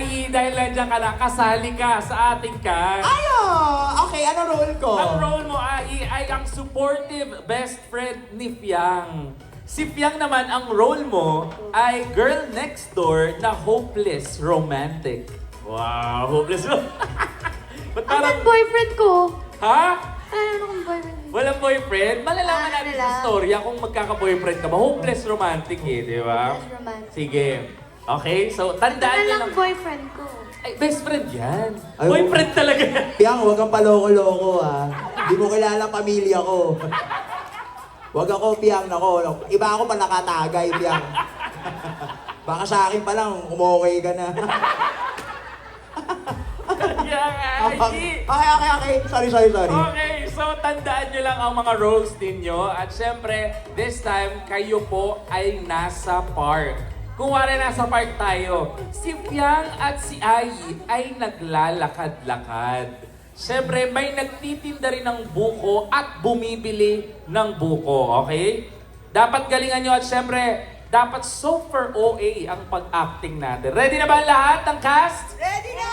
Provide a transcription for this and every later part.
Ai, dahil nandiyan ka na, kasali ka sa ating cast. Ayo! Okay, ano role ko? Ang role mo, Ai, ay ang supportive best friend ni Fiang. Si Fiang naman, ang role mo ay girl next door na hopeless romantic. Wow, hopeless ro- Ba't parang, Asan boyfriend ko? ha? Ano kung boyfriend? Walang boyfriend? Malalaman Ah, natin ano sa lang. storya kung magkaka-boyfriend ka ba. Hopeless romantic eh, di ba? Hopeless romantic. Sige. Okay, so tandaan Ano nyo lang lang. boyfriend ko? Ay, best friend yan. Ay, boyfriend talaga yan. Piang, huwag kang paloko-loko ah. Hindi mo kilala ang pamilya ko. Huwag ako, Piang, nako. Iba ako pa nakatagay, Piang. Baka sa akin pa lang, umokay ka na. Yan, okay, okay, okay. Sorry, sorry, sorry. Okay, so tandaan nyo lang ang mga roles ninyo. At syempre, this time, kayo po ay nasa park. Kung wala nasa park tayo, si Piang at si Ai ay naglalakad-lakad. Syempre, may nagtitinda rin ng buko at bumibili ng buko, okay? Dapat galingan nyo at syempre, dapat super OA ang pag-acting natin. Ready na ba lahat ng cast? Ready na!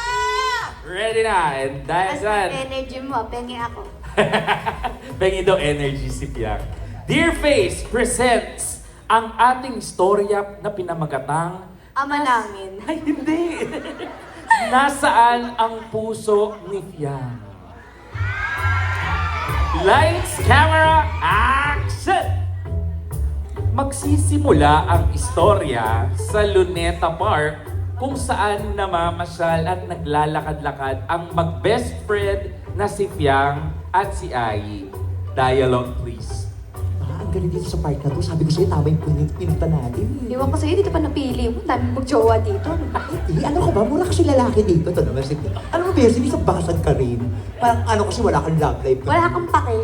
Ready na! And dahil As dyan, energy mo, pengi ako. Bengi daw energy si Piang. Dear Face presents ang ating storya na pinamagatang Ama namin. Ay, hindi! Nasaan ang puso ni Piang? Lights, camera, action! Magsisimula ang istorya sa Luneta Park kung saan namamasyal at naglalakad-lakad ang mag-best friend na si Piang at si Ai. Dialogue please. Ang galing dito sa park na to. Sabi ko sa'yo, tama yung pinit pinunta natin. Iwan ko sa'yo, dito pa napili mo. Dami mag-jowa dito. Ano ba? Eh, ano ka ba? Mura kasi lalaki dito. Ito naman si... Ano mo, Bes? Hindi ka basag ka rin. Parang ano kasi wala kang love life. Wala kang pake.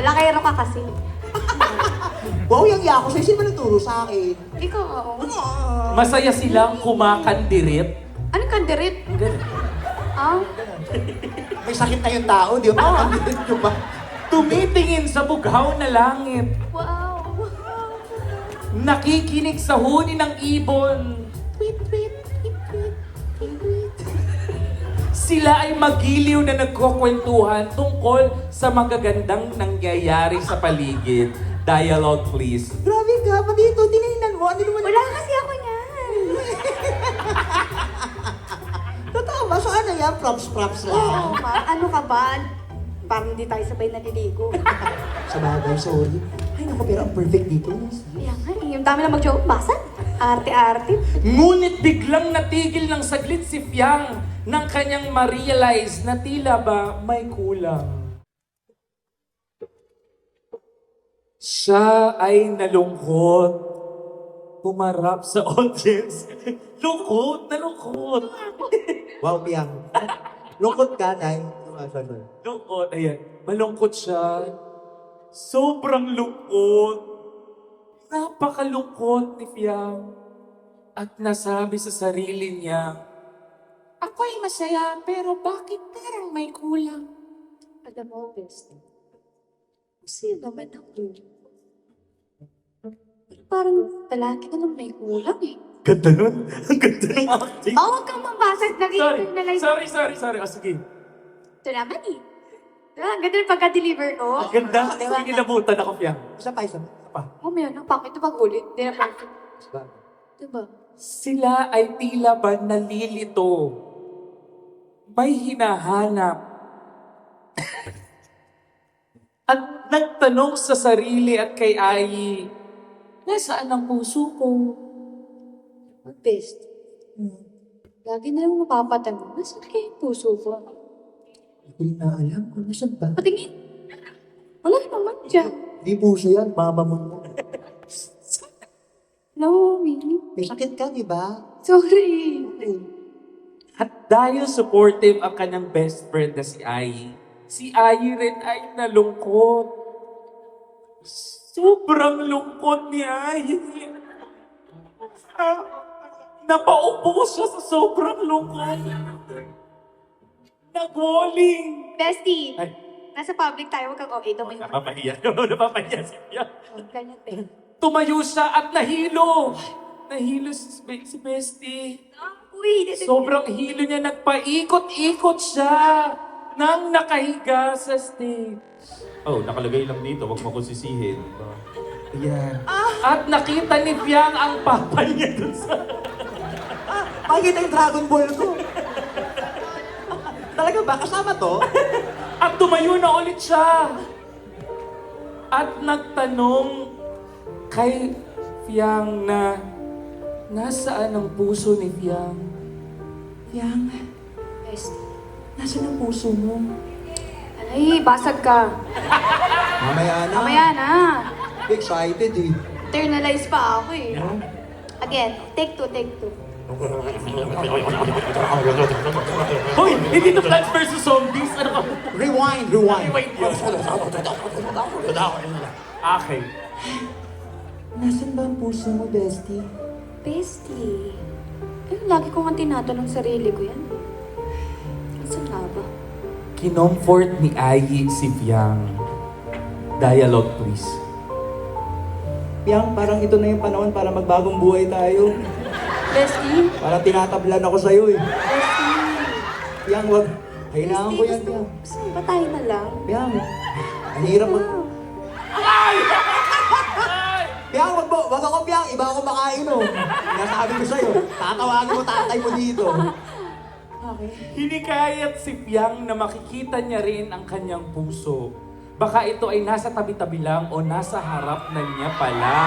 Lalakero ka kasi. Wow, yung iya ako sa'yo. Sino ba nagturo sa akin? Ikaw, oo. Ah. Masaya silang kumakandirit. Anong kandirit? Ganun. Ah? May sakit na yung tao, di ba? Ah. Ang nyo ba? Tumitingin sa bughaw na langit. Wow. Nakikinig sa huni ng ibon. Tweet, tweet, tweet, tweet, tweet, tweet. Sila ay magiliw na nagkukwentuhan tungkol sa magagandang nangyayari sa paligid. Dialogue please. Grabe ka, pa dito. Tinignan mo. Ano naman? Wala kasi ako niyan. Totoo ba? So ano yan? Props-props Oo, lang. ma. Ano ka ba? Parang hindi tayo sabay naliligo. Sa bagay, sorry. Ay, naku, pero ang perfect dito. Kaya nga eh, yung dami na mag-joke. Basa? Arte-arte. Ngunit biglang natigil ng saglit si Fiang nang kanyang ma-realize na tila ba may kulang. Siya ay nalungkot. Pumarap sa audience. lungkot, nalungkot. Wow, Piang. Lungkot ka, Nay. Sumasagot. Lungkot, ayan. Malungkot siya. Sobrang lungkot. Napakalungkot ni Fiang. At nasabi sa sarili niya, Ako'y masaya, pero bakit parang may kulang? Alam mo, best. Kasi naman ako. Pero parang lalaki na lang may kulang eh. Ganda nun. Ang ganda ng acting. Oh, huwag kang mabasag. Sorry, Nag-internalize. sorry, sorry, sorry. O, sige. Ito naman eh. Diba? Ang ganda yung pagka-deliver ko. Ang ganda. Diba? Sige, nabutan ako, Fiang. Isa pa, isa pa. Isa pa. Mamaya na, bakit ito magulit? Hindi na perfect. Diba? Sila ay tila ba nalilito. May hinahanap. at nagtanong sa sarili at kay Ai, Nasaan ang puso ko? Ang best. Hmm. Lagi na lang mapapatanong. Nasaan kaya yung puso ko? Hindi na alam kung nasan ba. Patingin. Wala naman dyan. Di puso yan, mama mo. No, really? May sakit ka, di ba? Sorry. At dahil supportive ang kanyang best friend na si Ai, si Ai rin ay nalungkot. Sobrang lungkot ni Ai. Ah, Napaupo siya sa sobrang lungkot. Nagwaling. Bestie, Ay, nasa public tayo. Huwag kang okay. Tumayo ka. napapahiya. Napapahiya si Pia. Huwag ganyan, be. Tumayo siya at nahilo. Nahilo si, si Bestie. Ang Uy, Sobrang hilo niya, nagpaikot-ikot siya nang nakahiga sa stage. Oh, nakalagay lang dito, wag mo ko sisihin. Ayan. At nakita ni Piang ang papa niya dun sa... Makikita yung Dragon Ball ko. Talaga ba? Kasama to? At tumayo na ulit siya. At nagtanong kay Fiang na nasaan ang puso ni Fiang? Fiang, Best. nasaan ang puso mo? Ay, basag ka. Mamaya na. Mamaya na. Excited eh. Internalize pa ako eh. Again, take two, take two. Hoy, hindi to Plants vs. Zombies. Ano ka? Rewind, rewind. Wait, yun. Okay. Nasaan ba ang puso mo, bestie? Bestie. Eh, lagi ko nga tinatanong sarili ko yan. Saan nga ba? Kinomfort ni Ayi si Fiang. Dialogue, please. Piang, parang ito na yung panahon para magbagong buhay tayo. Bestie? Parang tinatablan ako sa'yo eh. Bestie? Piang, wag. Kailangan ko yan, gusto mo ba tayo na lang? Piang, ang hirap mag... Piang, wag mo, wag ako Piang, iba ako makain oh. Nasabi ko sa'yo, tatawagin mo tatay mo dito. Okay. Hinikayat si Piang na makikita niya rin ang kanyang puso. Baka ito ay nasa tabi-tabi lang o nasa harap na niya pala.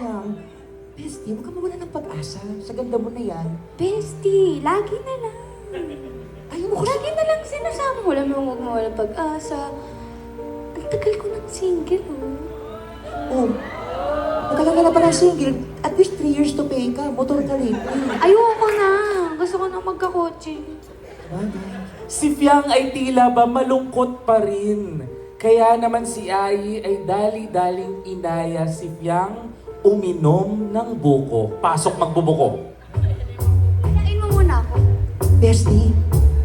Piang, bestie, huwag ka mawala ng pag-asa. Sa ganda mo na yan. Bestie, lagi na lang. Ayaw mo ko Lagi na lang sinasama mo lang huwag mo walang pag-asa. Ang tagal ko ng single, oh. Oh, ka na pa ng single. At least 3 years to pay ka. Motor ka rin. Ayoko na. Gusto ko na magkakotse. Si Piang ay tila ba malungkot pa rin. Kaya naman si Ai ay dali-daling inaya si Piang uminom ng buko. Pasok magbubuko. Kain mo muna ako. Bestie,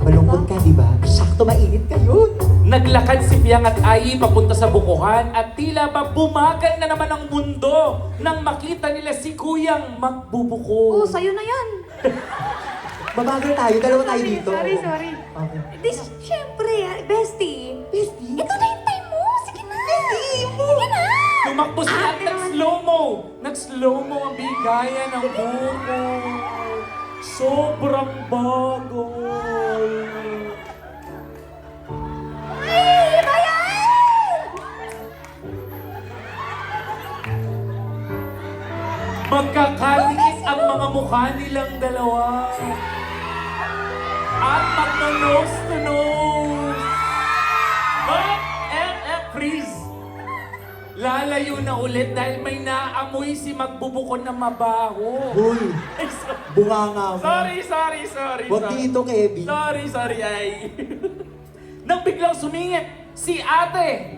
malungkot ka, di ba? Sakto mainit ka yun. Naglakad si Piang at Ai papunta sa bukuhan at tila ba bumagal na naman ang mundo nang makita nila si Kuyang magbubuko. Oh, sa'yo na yan. Babagal tayo, dalawa tayo Sorry, dito. sorry, sorry. Okay. This, syempre, bestie. Bestie? Ito na yung time mo. Sige na. Sige na. Tumakbo sila at nag-slow-mo. Nag-slow-mo ang bigayan ng buko. Sobrang bagal. Ay, iba yan! Magkakalikit ang mga mukha nilang dalawa. At magno-nose Lalayo na ulit dahil may naamoy si magbubukon na mabaho. Hoy, Ay, so- bunganga mo. sorry, sorry, sorry. Huwag sorry. dito, Kevin. Sorry, sorry, ay. Nang biglang sumingit, si ate.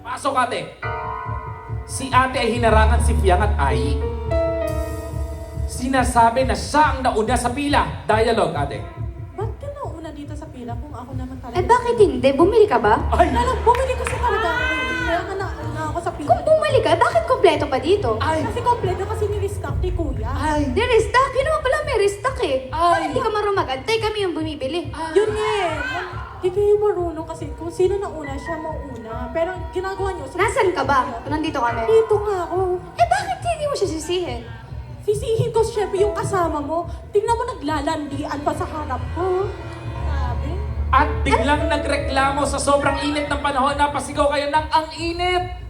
Pasok ate. Si ate ay hinarangan si Fiang at Ai. Sinasabi na siya ang nauna sa pila. Dialogue, ate. Ba't ka nauna dito sa pila kung ako naman talaga? Eh, bakit hindi? Bumili ka ba? Ay! Alam, bumili ko sa talaga ako. eh. Bumili ka, bakit kompleto pa dito? Ay! Kasi kompleto kasi nirestock ni kuya. Ay! Di restock. Yun naman pala may restock eh. Ay. Hindi ka marunong mag-antay. Kami yung bumibili. Yun nga eh. Hindi kayo marunong kasi kung sino nauna, siya mauna. Pero ginagawa niyo... sa- Nasaan ka ba? Kung nandito kami. Dito nga ako. Eh, bakit hindi mo siya sisihin? Sisihin ko syempre yung kasama mo. Tingnan mo naglalandian pa sa harap ko. Sabi. At biglang nagreklamo sa sobrang init ng panahon na pasigaw kayo ng ang init.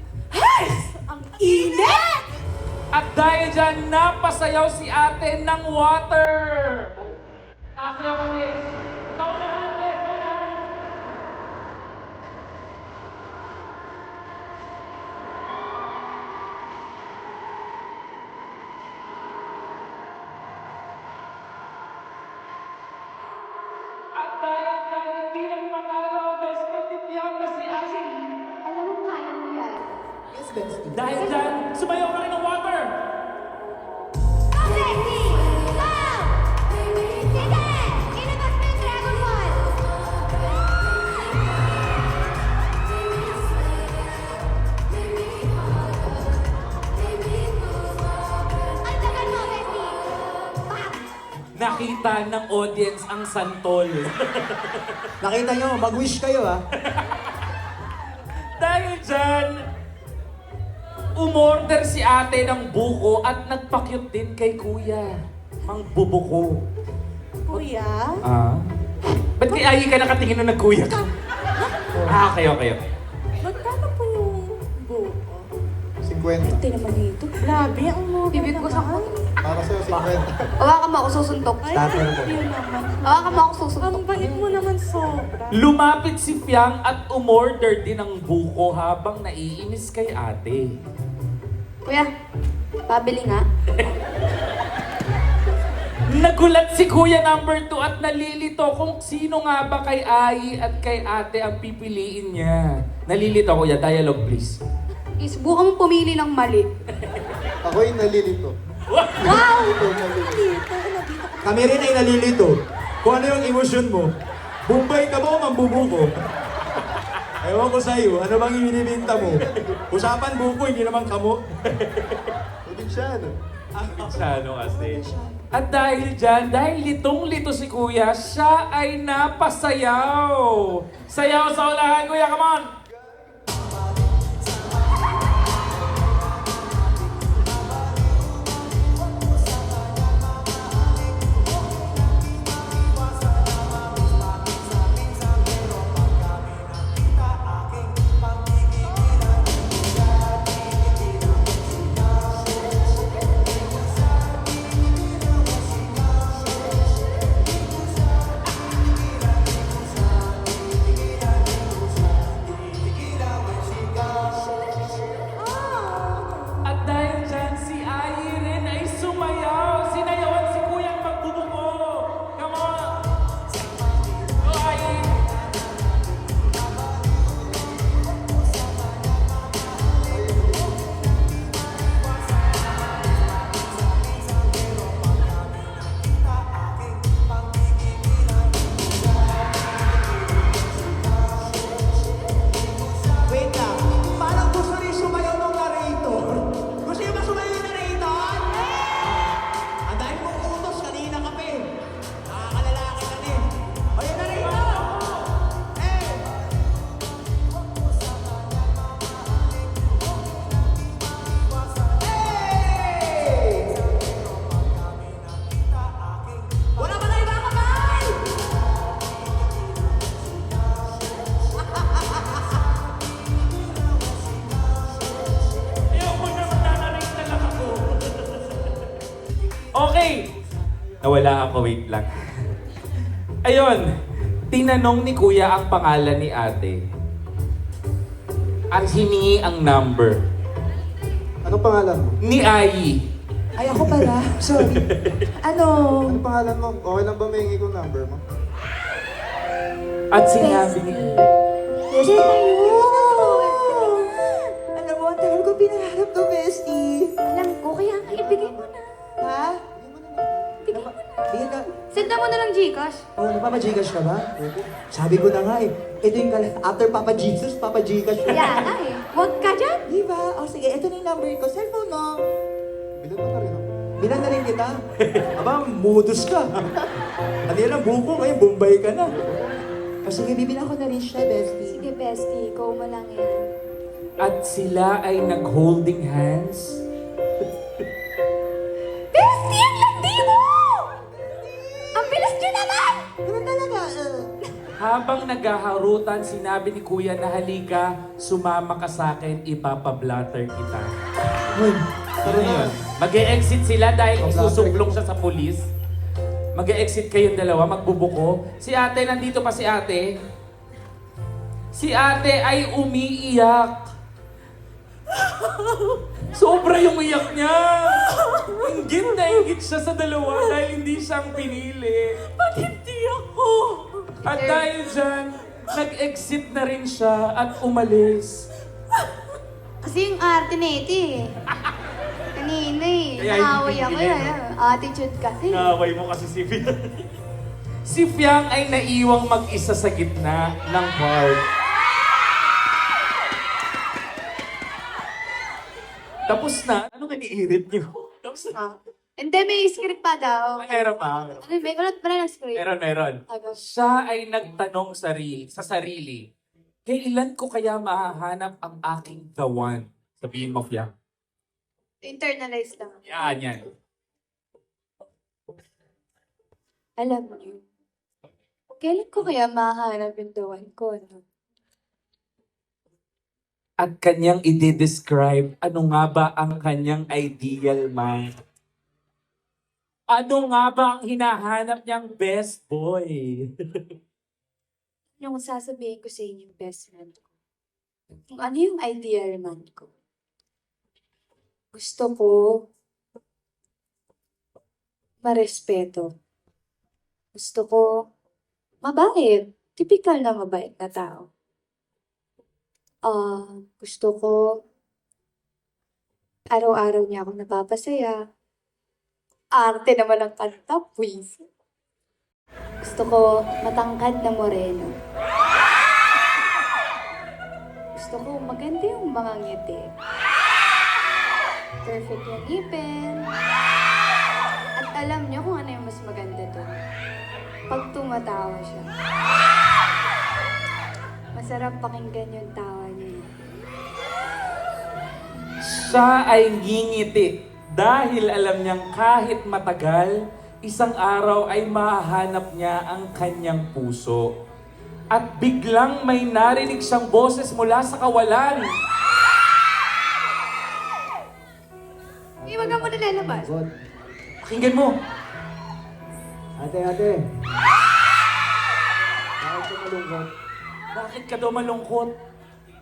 Ang init! At dahil dyan, napasayaw si ate ng water. Ate ako miss. Ikaw na, nakita ng audience ang santol. Nakita nyo, mag-wish kayo ah. Dahil dyan, umorder si ate ng buko at nagpakyut din kay kuya. Ang bubuko. Kuya? Ah? Ba't kay Ayi ka nakatingin na nagkuya ka? Ah, okay, okay, okay. Magkano po yung buko? 50. Ate naman dito. Grabe, ang mura Bibig ko sa naman. Para sa'yo, 50. Hawakan mo ako susuntok. Ay, Starter naman. Hawakan mo ako susuntok. Ang bait mo naman sobra. Lumapit si Piang at umorder din ng buko habang naiinis kay ate. Kuya, pabili nga. Nagulat si Kuya number 2 at nalilito kung sino nga ba kay Ayi at kay ate ang pipiliin niya. Nalilito, Kuya. Dialogue, please. Isubukan mo pumili ng mali. Ako'y nalilito. Wow! Nalilito. Ka. Kami rin ay nalilito. Kung ano yung emosyon mo. Bombay ka ba o mambubuko? Ewan ko sa'yo, ano bang ibinibinta mo? Usapan buko, hindi naman kamo. Provinsyano. Siya, kasi. At dahil dyan, dahil litong-lito si Kuya, siya ay napasayaw. Sayaw sa ulahan, Kuya, come on! Nawala ako, wait lang. Ayun, tinanong ni Kuya ang pangalan ni ate. At hiningi ang number Anong pangalan mo? ni Ayi. Ay, ako pala. Sorry. Ano? Anong pangalan mo? Okay lang ba mahingi ko number mo? At sinabi ni... Yes! Alam mo na. Bigyan ka. Send mo na lang Gcash. Oh, nagpapajigas ka ba? Sabi ko na nga eh. Ito yung kal- after Papa Jesus, Papa Jigas siya. Kaya nga eh. Huwag ka dyan. Di ba? O sige, ito na yung number ko. Cellphone mo. Bilan mo na rin ako. Bilan na rin kita. Aba, modus ka. Ano yan ang buko, ngayon Bombay ka na. O sige, bibilang ko na rin siya, bestie. Sige, bestie. Ikaw mo lang yan. At sila ay nag-holding hands. Ganun talaga. Uh, Habang naghaharutan, sinabi ni Kuya na halika, sumama ka sa akin, ipapablatter kita. Ano yun? Mag-e-exit sila dahil isusublong siya sa pulis. Mag-e-exit kayong dalawa, magbubuko. Si ate, nandito pa si ate. Si ate ay umiiyak. Sobra yung iyak niya. Ingit na ingit siya sa dalawa dahil hindi siyang pinili. Ako? At dahil dyan, nag-exit na rin siya at umalis. Kasi yung arte na ito eh. Kanina eh. Kaya Naaway hindi ako pinili, eh. Attitude kasi. Naway mo kasi si Fiang. si Fiang ay naiwang mag-isa sa gitna ng park. Tapos na. Ano iniirit niyo? Tapos na. Hindi, may script pa daw. Meron pa. Ano, may wala pa ng script. Meron, meron. Ano? Siya ay nagtanong sarili, sa sarili, kailan ko kaya mahahanap ang aking the one? Sabihin mo, Fiang. Internalize lang. Yan, yan. Alam niyo, kailan ko kaya mahanap yung dawan ko, no? At kanyang i-describe ano nga ba ang kanyang ideal man. Ano nga ba ang hinahanap niyang best boy? Yung sasabihin ko sa inyo, best friend ko. Kung ano yung ideal man ko. Gusto ko marespeto. Gusto ko mabait. Typical na mabait na tao. Ah, gusto ko araw-araw niya ako napapasaya. Arte naman ang kanta, please. Gusto ko matangkad na moreno. Gusto ko maganda yung mga ngiti. Perfect yung ngipin. At alam niyo kung ano yung mas maganda doon. Pag tumatawa siya. Masarap pakinggan yung tawa niya. Siya ay ngingiti dahil alam niyang kahit matagal, isang araw ay mahanap niya ang kanyang puso. At biglang may narinig siyang boses mula sa kawalan. Eh, wag ka muna lalabas. God. Pakinggan mo. Ate, ate. Bakit ka malungkot? Bakit ka daw malungkot?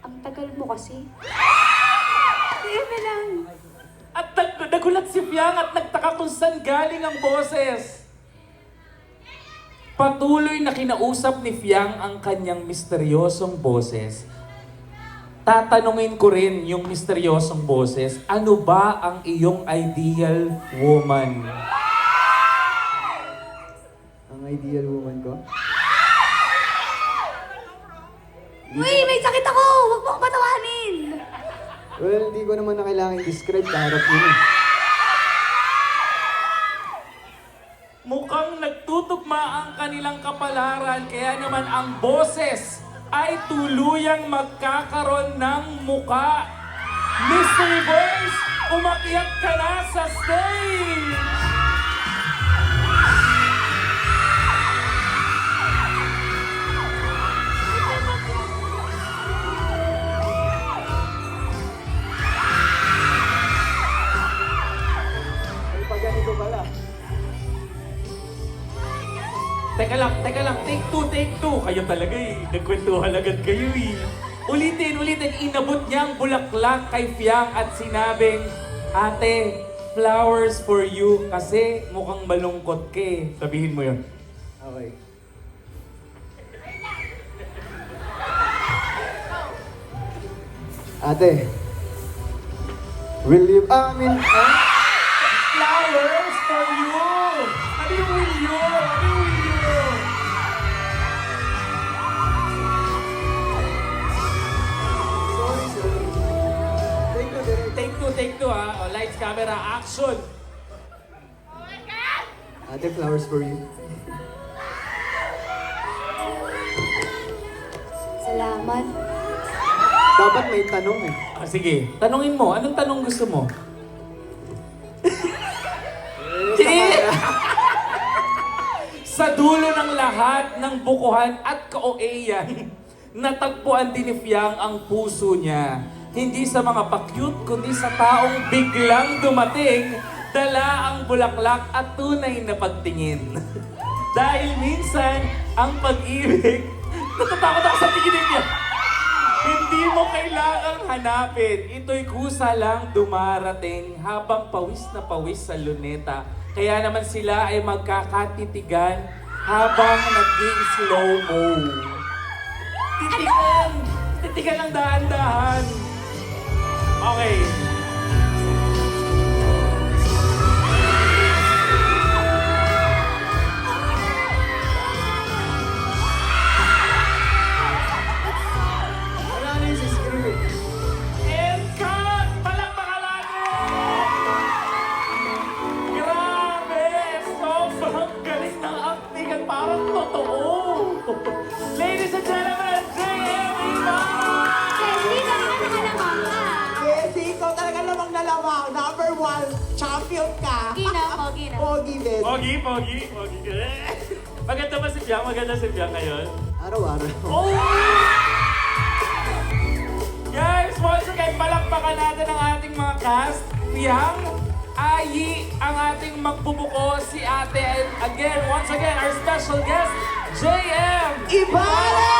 Ang tagal mo kasi. Na lang. Nag- nagulat si Fiang at nagtaka kung saan galing ang boses. Patuloy na kinausap ni Fiang ang kanyang misteryosong boses. Tatanungin ko rin yung misteryosong boses, ano ba ang iyong ideal woman? Ang ideal woman ko? Uy, may sakit ako! Huwag mo ako patawanin! Well, hindi ko naman na kailangan i-describe. Kaharap yun eh. Mukhang nagtutugma ang kanilang kapalaran, kaya naman ang boses ay tuluyang magkakaroon ng muka. Mystery Boys, umakyat ka na sa stage! Teka lang, teka lang, take two, take two. Kayo talaga eh, nagkwentuhan agad kayo eh. Ulitin, ulitin, inabot niya ang bulaklak kay Fiang at sinabing, Ate, flowers for you kasi mukhang malungkot ka eh. Sabihin mo yun. Okay. Ate, will you, I mean, ah, Take two, ha. O, lights, camera, action! Ate, flowers for you. Salamat. Dapat may tanong eh. Ah, sige, tanungin mo. Anong tanong gusto mo? Sa dulo ng lahat ng bukuhan at kaoeyan, natagpuan din ni Fiang ang puso niya. Hindi sa mga pakyut, kundi sa taong biglang dumating, dala ang bulaklak at tunay na pagtingin. Dahil minsan, ang pag-ibig, natatakot ako sa tingin niya. Hindi mo kailangang hanapin. Ito'y kusa lang dumarating habang pawis na pawis sa luneta. Kaya naman sila ay magkakatitigan habang nag-slow-mo. Titigan! Titigan ng dahan-dahan. Okay. Champion ka. Gina, pogi na. Pogi, Bestie. Pogi, pogi, pogi. Maganda ba si Biang? Maganda si Biang ngayon? Araw-araw. Oh! Guys, once again, palakpakan natin ang ating mga cast. Piang, Ayi, ang ating magbubuko, si ate. And again, once again, our special guest, JM! Ibarra!